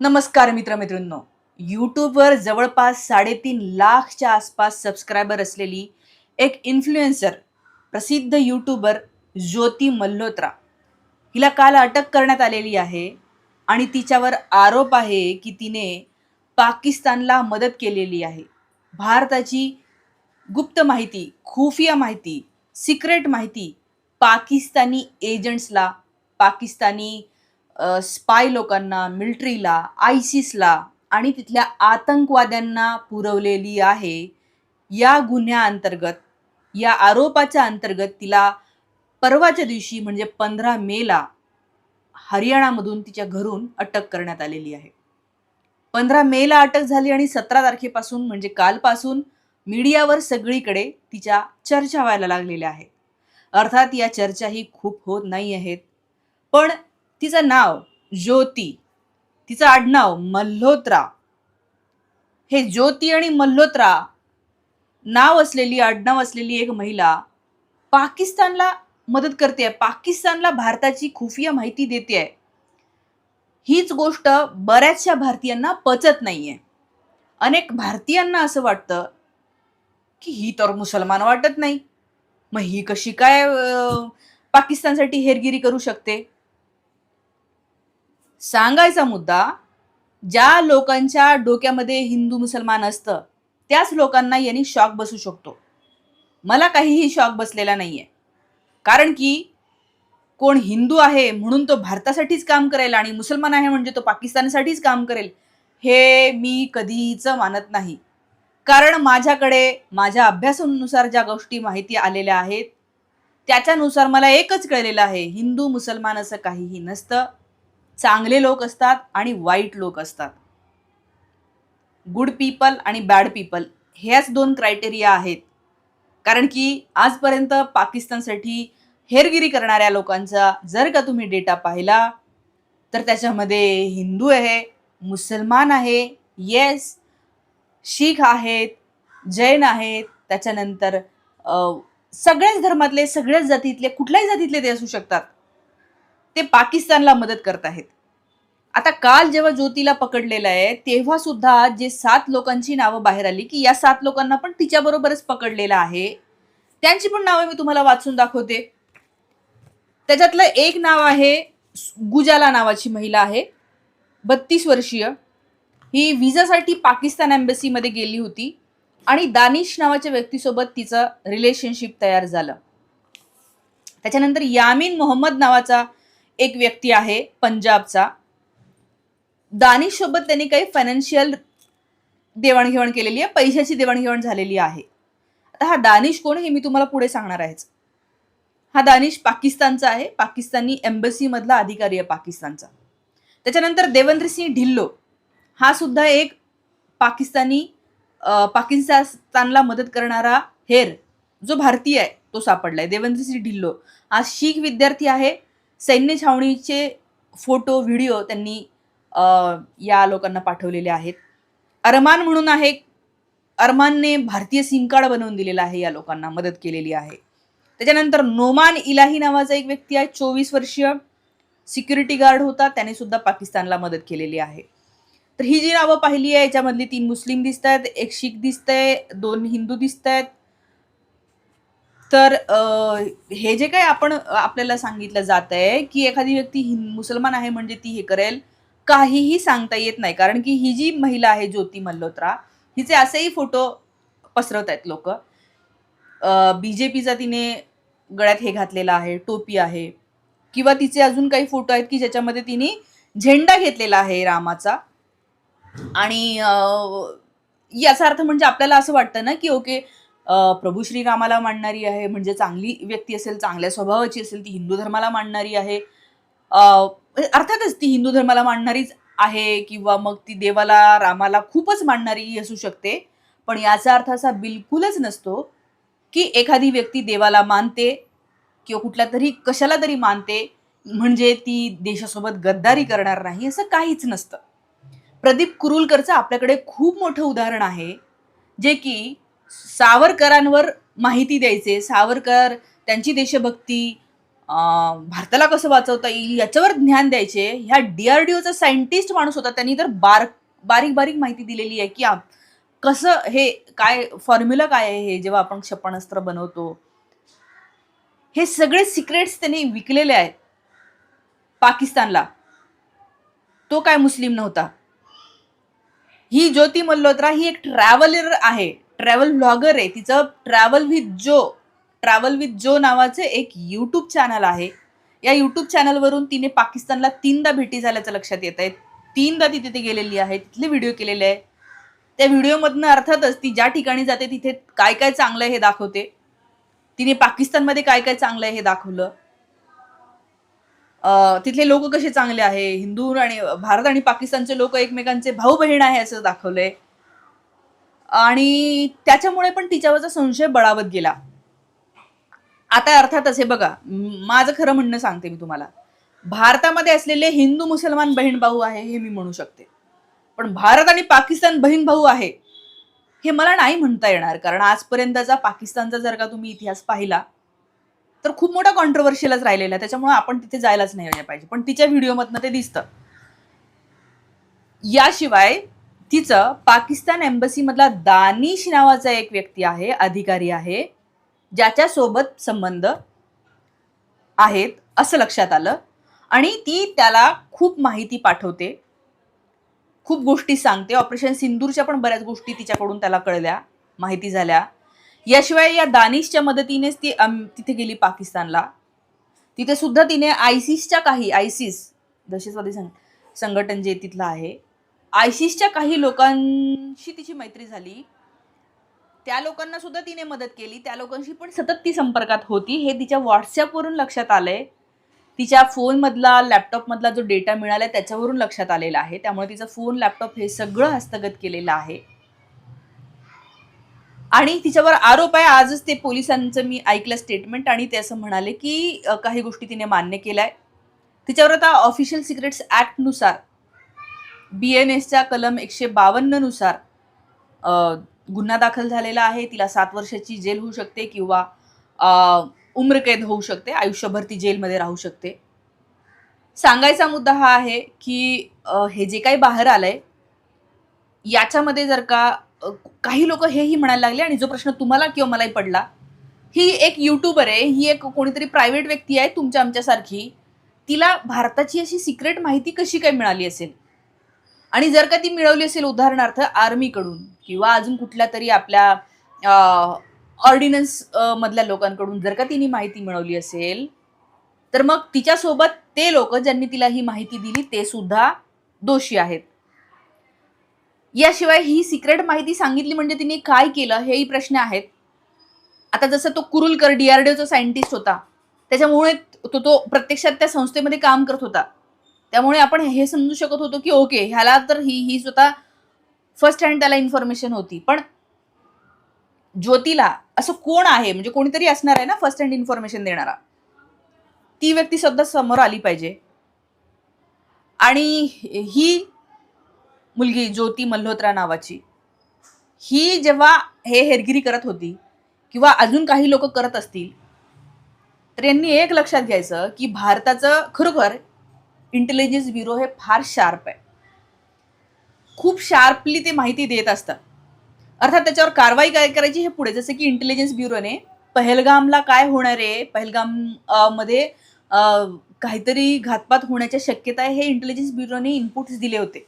नमस्कार मित्रमित्रांनो यूट्यूबवर जवळपास साडेतीन लाखच्या आसपास सबस्क्रायबर असलेली एक इन्फ्लुएन्सर प्रसिद्ध यूट्यूबर ज्योती मल्होत्रा. हिला काल अटक करण्यात आलेली आहे आणि तिच्यावर आरोप आहे की तिने पाकिस्तानला मदत केलेली आहे. भारताची गुप्त माहिती खुफिया माहिती सिक्रेट माहिती पाकिस्तानी एजंट्सला पाकिस्तानी स्पाय लोकांना मिल्ट्रीला आयसिसला आणि तिथल्या आतंकवाद्यांना पुरवलेली आहे. या गुन्ह्याअंतर्गत या आरोपाच्या अंतर्गत तिला परवाच्या दिवशी म्हणजे पंधरा मेला हरियाणामधून तिच्या घरून अटक करण्यात आलेली आहे. पंधरा मेला अटक झाली आणि सतरा तारखेपासून म्हणजे कालपासून मीडियावर सगळीकडे तिच्या चर्चा व्हायला लागलेल्या आहेत. अर्थात या चर्चाही खूप होत नाही आहेत. पण तिचं नाव ज्योती तिचं आडनाव मल्होत्रा. हे ज्योती आणि मल्होत्रा नाव असलेली आडनाव असलेली एक महिला पाकिस्तानला मदत करते आहे. पाकिस्तानला भारताची खुफिया माहिती देते आहे. हीच गोष्ट बऱ्याचशा भारतीयांना पचत नाही आहे अनेक भारतीयांना असं वाटतं की ही तर मुसलमान वाटत नाही. मग ही कशी काय पाकिस्तानसाठी हेरगिरी करू शकते? सांगायचा मुद्दा ज्या लोकांच्या डोक्यामध्ये हिंदू मुसलमान असतं त्याच लोकांना यांनी शॉक बसू शकतो. मला काहीही शॉक बसलेला नाही आहे कारण की कोण हिंदू आहे म्हणून तो भारतासाठीच काम करेल आणि मुसलमान आहे म्हणजे तो पाकिस्तानसाठीच काम करेल हे मी कधीच मानत नाही. कारण माझ्याकडे माझ्या अभ्यासानुसार ज्या गोष्टी माहिती आलेल्या आहेत त्याच्यानुसार मला एकच कळलेलं आहे हिंदू मुसलमान असं काहीही नसतं. चांगले लोक असतात आणि वाईट लोक असतात. गुड पीपल आणि बॅड पीपल ह्याच दोन क्रायटेरिया आहेत. कारण की आजपर्यंत पाकिस्तानसाठी हेरगिरी करणाऱ्या लोकांचा जर का तुम्ही डेटा पाहिला तर त्याच्यामध्ये हिंदू आहे मुसलमान आहे येस शीख आहेत जैन आहेत त्याच्यानंतर सगळ्याच धर्मातले सगळ्याच जातीतले कुठल्याही जातीतले ते असू शकतात. ते पाकिस्तानला मदत करत आहेत. आता काल जेव्हा ज्योतीला पकडलेलं आहे तेव्हा सुद्धा जे सात लोकांची नावं बाहेर आली की या सात लोकांना पण तिच्याबरोबरच पकडलेलं आहे. त्यांची पण नावं मी तुम्हाला वाचून दाखवते. त्याच्यातलं एक नाव आहे गुजाला नावाची महिला आहे बत्तीस वर्षीय. ही विजासाठी पाकिस्तान एम्बसीमध्ये गेली होती आणि दानिश नावाच्या व्यक्तीसोबत तिचं रिलेशनशिप तयार झालं. त्याच्यानंतर यामीन मोहम्मद नावाचा एक व्यक्ती आहे पंजाबचा. दानिशसोबत त्यांनी काही फायनान्शियल देवाणघेवाण केलेली आहे पैशाची देवाणघेवाण झालेली आहे. आता हा दानिश कोण हे मी तुम्हाला पुढे सांगणार आहेच. हा दानिश पाकिस्तानचा आहे पाकिस्तानी एम्बसीमधला अधिकारी आहे पाकिस्तानचा. त्याच्यानंतर देवेंद्र सिंह ढिल्लो हा सुद्धा एक पाकिस्तानी पाकिस्तानला मदत करणारा हेर जो भारतीय आहे तो सापडला आहे देवेंद्र सिंह ढिल्लो हा शीख विद्यार्थी आहे सैन्य छावणीचे फोटो व्हिडिओ त्यांनी या लोकांना पाठवलेले आहेत. अरमान म्हणून आहे अरमानने भारतीय सिम कार्ड बनवून दिलेलं आहे या लोकांना मदत केलेली आहे. त्याच्यानंतर नोमान इलाही नावाचा एक व्यक्ती आहे चोवीस वर्षीय सिक्युरिटी गार्ड होता त्याने सुद्धा पाकिस्तानला मदत केलेली आहे. तर ही जी नावं पाहिली आहे याच्यामधली तीन मुस्लिम दिसत आहेत एक शीख दिसतंय दोन हिंदू दिसत आहेत तर हे जे काही आपण आपल्याला सांगितलं जात आहे की एखादी व्यक्ती हिं- मुसलमान आहे म्हणजे ती हे करेल काहीही सांगता येत नाही. कारण की ही जी महिला आहे ज्योती मल्होत्रा हिचे असेही फोटो पसरवत आहेत लोक. बी जे पीचा तिने गळ्यात हे घातलेला आहे टोपी आहे. किंवा तिचे अजून काही फोटो आहेत की ज्याच्यामध्ये तिने झेंडा घेतलेला आहे रामाचा. आणि याचा अर्थ म्हणजे आपल्याला असं वाटतं ना की ओके प्रभू श्रीरामाला मांडणारी आहे म्हणजे चांगली व्यक्ती असेल चांगल्या स्वभावाची असेल ती हिंदू धर्माला मांडणारी आहे. म्हणजे अर्थातच ती हिंदू धर्माला मांडणारीच आहे किंवा मग ती देवाला रामाला खूपच मांडणारी असू शकते. पण याचा अर्थ असा बिलकुलच नसतो की एखादी व्यक्ती देवाला मानते किंवा कुठल्या तरी कशाला तरी मानते म्हणजे ती देशासोबत गद्दारी करणार नाही असं काहीच नसतं. प्रदीप कुरुलकरचं आपल्याकडे खूप मोठं उदाहरण आहे जे की सावरकरांवर माहिती द्यायचे. सावरकर त्यांची देशभक्ती भारताला कसं वाचवता येईल याच्यावर ज्ञान द्यायचे. ह्या डी आर डी ओचा सायंटिस्ट माणूस होता. त्यांनी तर बार बारीक बारीक माहिती दिलेली आहे की आप- कसं हे काय फॉर्म्युला काय आहे हे जेव्हा आपण क्षेपणास्त्र बनवतो. हे सगळे सिक्रेट्स त्यांनी विकलेले आहेत पाकिस्तानला. तो काय मुस्लिम नव्हता. ही ज्योती मल्होत्रा ही एक ट्रॅव्हलर आहे. ट्रॅव्हल ब्लॉगर आहे. तिचं travel with Jo travel with Jo नावाचे एक यूट्यूब चॅनल आहे. या यूट्यूब चॅनलवरून तिने पाकिस्तानला तीनदा भेटी झाल्याचं लक्षात येत आहे. तीनदा ती तिथे गेलेली आहे. तिथले व्हिडिओ केलेले आहे. त्या व्हिडिओमधनं अर्थातच ती ज्या ठिकाणी जाते तिथे काय काय चांगलं आहे हे दाखवते. तिने पाकिस्तानमध्ये काय काय चांगलं आहे हे दाखवलं. तिथले लोक कसे चांगले आहे? हिंदू आणि भारत आणि पाकिस्तानचे लोक एकमेकांचे भाऊ बहीण आहे असं दाखवलंय. आणि त्याच्यामुळे पण तिच्यावरचा संशय बळावत गेला. आता अर्थातच हे बघा माझं खरं म्हणणं सांगते मी तुम्हाला. भारतामध्ये असलेले हिंदू मुसलमान बहीण भाऊ आहे हे मी म्हणू शकते. पण भारत आणि पाकिस्तान बहीण भाऊ आहे हे मला नाही म्हणता येणार कारण आजपर्यंतचा पाकिस्तानचा जर का तुम्ही इतिहास पाहिला तर खूप मोठा कॉन्ट्रोवर्शियलच राहिलेला आहे. त्याच्यामुळे आपण तिथे जायलाच नाही पाहिजे. पण तिच्या व्हिडिओमधनं ते दिसतं. याशिवाय तिचं पाकिस्तान एम्बसीमधला दानिश नावाचा एक व्यक्ती आहे अधिकारी आहे ज्याच्यासोबत संबंध आहेत असं लक्षात आलं. आणि ती त्याला खूप माहिती पाठवते. खूप गोष्टी सांगते. ऑपरेशन सिंदूरच्या पण बऱ्याच गोष्टी तिच्याकडून त्याला कळल्या माहिती झाल्या. याशिवाय या दानिशच्या मदतीनेच ती अम, तिथे गेली पाकिस्तानला. तिथे सुद्धा तिने आयसिसच्या काही आयसिस दहशतवादी संघ संघटन जे तिथलं आहे आयसिसच्या काही लोकांशी तिची मैत्री झाली. त्या लोकांना सुद्धा तिने मदत केली. त्या लोकांशी पण सतत ती संपर्कात होती. हे तिच्या व्हॉट्सॲपवरून लक्षात आलंय. तिच्या फोनमधला लॅपटॉपमधला जो डेटा मिळाला त्याच्यावरून लक्षात आलेला आहे. त्यामुळे तिचा फोन लॅपटॉप हे सगळं हस्तगत केलेलं आहे. आणि तिच्यावर आरोप आहे. आजच ते पोलिसांचं मी ऐकलं स्टेटमेंट आणि ते असं म्हणाले की काही गोष्टी तिने मान्य केल्या आहे तिच्यावर आता ऑफिशियल सिक्रेट्स ॲक्टनुसार बी एन एसच्या कलम एकशे बावन्ननुसार गुन्हा दाखल झालेला आहे. तिला सात वर्षाची जेल होऊ शकते किंवा उम्रकैद होऊ शकते. आयुष्यभर ती जेलमध्ये राहू शकते. सांगायचा मुद्दा हा आहे की हे जे काही बाहेर आलंय याच्यामध्ये जर का काही लोक हेही म्हणायला लागले आणि जो प्रश्न तुम्हाला किंवा मलाही पडला ही एक युट्यूबर आहे. ही एक कोणीतरी प्रायव्हेट व्यक्ती आहे तुमच्या आमच्यासारखी. तिला भारताची अशी सिक्रेट माहिती कशी काय मिळाली असेल? आणि जर का ती मिळवली असेल उदाहरणार्थ आर्मीकडून किंवा अजून कुठल्या तरी आपल्या ऑर्डिनन्स मधल्या लोकांकडून जर का तिने माहिती मिळवली असेल तर मग तिच्यासोबत ते लोक ज्यांनी तिला ही माहिती दिली ते सुद्धा दोषी आहेत. याशिवाय ही सिक्रेट माहिती सांगितली म्हणजे तिने काय केलं हेही प्रश्न आहेत. आता जसं तो कुरुलकर डीआरडीओचा सायंटिस्ट होता त्याच्यामुळे तो तो प्रत्यक्षात त्या संस्थेमध्ये काम करत होता. त्यामुळे आपण हे समजू शकत होतो की ओके ह्याला तर ही ही स्वतः फर्स्ट हँड त्याला इन्फॉर्मेशन होती. पण ज्योतीला असं कोण आहे? म्हणजे कोणीतरी असणार आहे ना फर्स्ट हँड इन्फॉर्मेशन देणारा? ती व्यक्ती सुद्धा समोर आली पाहिजे. आणि ही मुलगी ज्योती मल्होत्रा नावाची ही जेव्हा हे हेरगिरी करत होती किंवा अजून काही लोक करत असतील तर यांनी एक लक्षात घ्यायचं की भारताचं खरोखर इंटेलिजन्स ब्युरो हे फार शार्प आहे. खूप शार्पली ते माहिती देत असतात. अर्थात त्याच्यावर कारवाई काय करायची हे पुढे जसं की इंटेलिजन्स ब्युरोने पहलगामला काय होणार आहे? पहलगाममध्ये काहीतरी घातपात होण्याच्या शक्यता आहे हे इंटेलिजन्स ब्युरोने इनपुट्स दिले होते.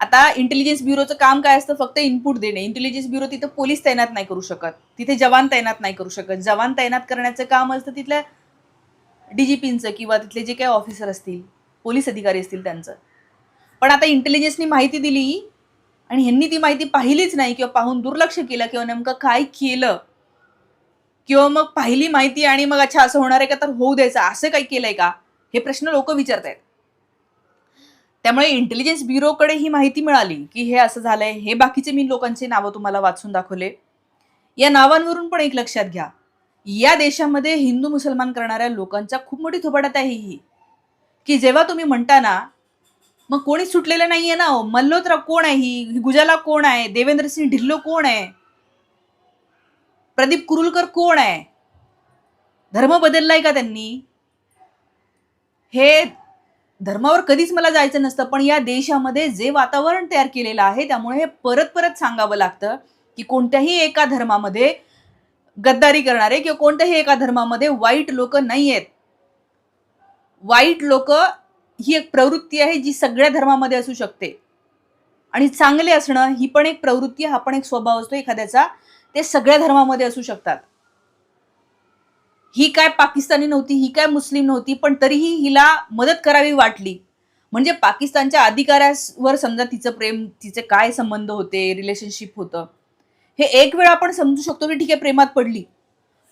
आता इंटेलिजन्स ब्युरोचं काम काय असतं? फक्त इनपुट देणे. इंटेलिजन्स ब्युरो तिथं पोलीस तैनात नाही करू शकत. तिथे जवान तैनात नाही करू शकत. जवान तैनात करण्याचं काम असतं तिथल्या डीजीपींचं किंवा तिथले जे काही ऑफिसर असतील पोलीस अधिकारी असतील त्यांचं. पण आता इंटेलिजन्सनी माहिती दिली आणि ह्यांनी ती माहिती पाहिलीच नाही किंवा पाहून दुर्लक्ष केलं किंवा नेमकं काय केलं किंवा मग पाहिली माहिती आणि मग अच्छा असं होणार आहे का? तर होऊ द्यायचं. असं काही केलंय का? हे प्रश्न लोक विचारत आहेत त्यामुळे इंटेलिजन्स ब्युरोकडे ही माहिती मिळाली की हे असं झालंय हे बाकीचे मी लोकांचे नावं तुम्हाला वाचून दाखवले. या नावांवरून पण एक लक्षात घ्या. या देशामध्ये हिंदू मुसलमान करणाऱ्या लोकांच्या खूप मोठी थोबाडत आहे ही. की जेव्हा तुम्ही म्हणता ना मग कोणी सुटलेलं नाहीये ना हो. मल्होत्रा कोण आहे ही? गुजाला कोण आहे? देवेंद्रसिंग ढिल्लो कोण आहे? प्रदीप कुरुलकर कोण आहे? धर्म बदललाय का त्यांनी? हे धर्मावर कधीच मला जायचं नसतं पण या देशामध्ये जे वातावरण तयार केलेलं आहे त्यामुळे हे परत परत सांगावं लागतं की कोणत्याही एका धर्मामध्ये गद्दारी करणारे किंवा कोणत्याही एका धर्मामध्ये वाईट लोक नाही आहेत. वाईट लोक ही एक प्रवृत्ती आहे जी सगळ्या धर्मामध्ये असू शकते. आणि चांगले असणं ही पण एक प्रवृत्ती हा पण एक स्वभाव असतो एखाद्याचा. ते सगळ्या धर्मामध्ये असू शकतात. ही काय पाकिस्तानी नव्हती ही काय मुस्लिम नव्हती पण तरीही हिला मदत करावी वाटली. म्हणजे पाकिस्तानच्या अधिकाऱ्यावर समजा तिचं प्रेम तिचे काय संबंध होते रिलेशनशिप होतं. हे एक वेळ आपण समजू शकतो की ठीक आहे प्रेमात पडली.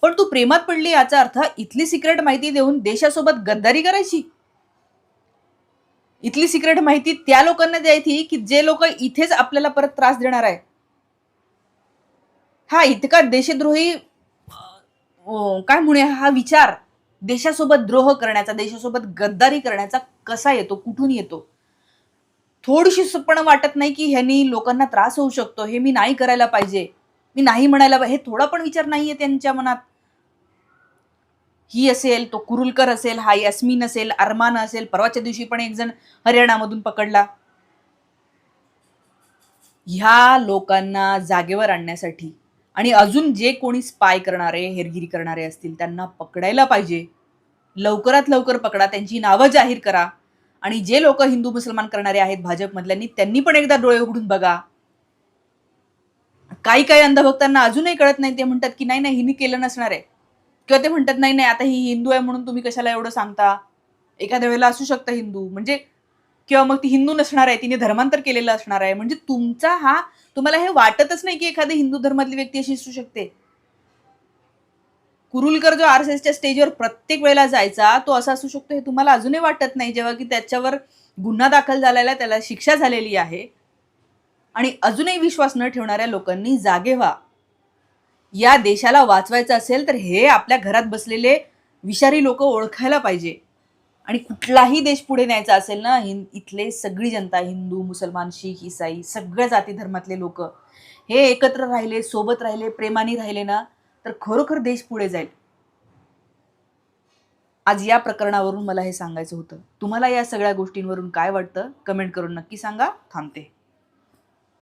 पण तू प्रेमात पडली याचा अर्थ इथली सिक्रेट माहिती देऊन देशासोबत गद्दारी करायची. इथली सिक्रेट माहिती त्या लोकांना द्यायची की जे लोक इथेच आपल्याला परत त्रास देणार आहे. हा इतका देशद्रोही काय म्हणूया हा विचार देशासोबत द्रोह करण्याचा देशासोबत गद्दारी करण्याचा कसा येतो कुठून येतो? थोडीशी पण वाटत नाही की ह्यांनी लोकांना त्रास होऊ शकतो. हे मी नाही करायला पाहिजे. मी नाही म्हणायला पाहिजे हे थोडा पण विचार नाहीये त्यांच्या मनात. ही असेल तो कुरुलकर असेल हा यास्मिन असेल अरमान असेल परवाच्या दिवशी पण एक जण हरियाणामधून पकडला. ह्या लोकांना जागेवर आणण्यासाठी आणि अजून जे कोणी स्पाय करणारे हेरगिरी करणारे असतील त्यांना पकडायला पाहिजे. लवकरात लवकर पकडा त्यांची नावं जाहीर करा. आणि जे लोक हिंदू मुसलमान करणारे आहेत भाजपमधल्यांनी त्यांनी पण एकदा डोळे उघडून बघा. काही काही अंधभक्तांना अजूनही कळत नाही ते म्हणतात की नाही नाही हिने केलं नसणार आहे. किंवा ते म्हणतात नाही नाही आता ही हिंदू आहे म्हणून तुम्ही कशाला एवढं सांगता? एखाद्या वेळेला असू शकतं हिंदू. म्हणजे किंवा मग ती हिंदू नसणार आहे तिने धर्मांतर केलेलं असणार आहे. म्हणजे तुमचा हा तुम्हाला हे वाटतच नाही की एखादी हिंदू धर्मातली व्यक्ती अशी असू शकते. कुरुलकर जो आर एस एसच्या स्टेजवर प्रत्येक वेळेला जायचा तो असा असू शकतो हे तुम्हाला अजूनही वाटत नाही जेव्हा की त्याच्यावर गुन्हा दाखल झालेला त्याला शिक्षा झालेली आहे. आणि अजूनही विश्वास न ठेवणाऱ्या लोकांनी जागे व्हा. या देशाला वाचवायचं असेल तर हे आपल्या घरात बसलेले विषारी लोक ओळखायला पाहिजे. आणि कुठलाही देश पुढे न्यायचा असेल ना हिं इथले सगळी जनता हिंदू मुसलमान शीख इसाई सगळ्या जाती धर्मातले लोक हे एकत्र राहिले सोबत राहिले प्रेमाने राहिले ना तर खरोखर देश पुढे जाईल. आज या प्रकरणावरून मला हे सांगायचं होतं. तुम्हाला या सगळ्या गोष्टींवरून काय वाटतं? कमेंट करून नक्की सांगा. थांबते.